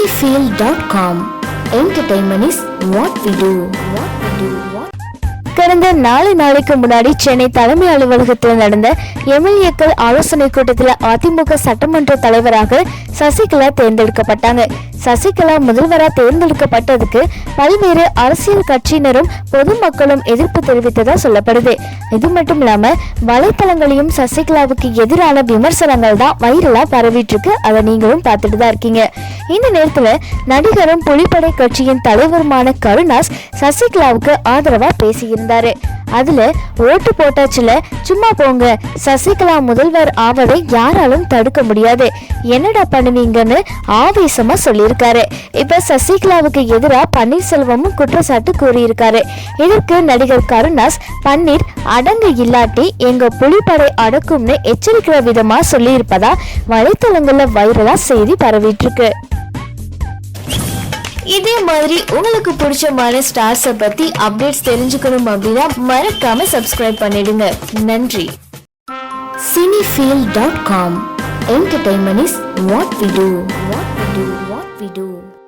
cinefield.com entertainment is what we do. What we do. what கடந்த நாலு நாளைக்கு முன்னாடி சென்னை தலைமை அலுவலகத்தில் நடந்த எம்எல்ஏக்கள் ஆலோசனை கூட்டத்தில் அதிமுக சட்டமன்ற தலைவராக சசிகலா தேர்ந்தெடுக்கப்பட்டாங்க. சசிகலா முதல்வரா தேர்ந்தெடுக்கப்பட்டதுக்கு பல்வேறு அரசியல் கட்சியினரும் பொதுமக்களும் எதிர்ப்பு தெரிவித்ததா சொல்லப்படுது. இது மட்டும் இல்லாம வலைத்தளங்களையும் சசிகலாவுக்கு எதிரான விமர்சனங்கள் தான் வைரலா பரவிட்டு இருக்கு அதை நீங்களும் பார்த்துட்டு தான் இருக்கீங்க. இந்த நேரத்துல நடிகரும் புலிப்படை கட்சியின் தலைவருமான கருணாஸ் சசிகலாவுக்கு ஆதரவா பேசியிருந்தாரு. அதுல ஓட்டு போட்டாச்சுல சும்மா போங்க. சசிகலா முதல்வர் ஆவதை யாராலும் தடுக்க முடியாது. என்னடா பண்ணுவீங்கன்னு ஆவேசமா சொல்லி சொல்லியிருக்காரு இப்ப சசிகலாவுக்கு எதிரா பன்னீர்செல்வமும் குற்றச்சாட்டு கூறியிருக்காரு. இதற்கு நடிகர் கருணாஸ் பன்னீர் அடங்கு இல்லாட்டி எங்க புலிப்படை அடக்கும்னு எச்சரிக்கிற விதமா சொல்லியிருப்பதா வலைத்தளங்கள்ல வைரலா செய்தி பரவிட்டு இருக்கு இதே மாதிரி உங்களுக்கு பிடிச்சமான ஸ்டார்ஸை பத்தி அப்டேட்ஸ் தெரிஞ்சுக்கணும் அப்படின்னா மறக்காம சப்ஸ்கிரைப் பண்ணிடுங்க. நன்றி. Cinefeel dot com entertainment is what we do what do what we do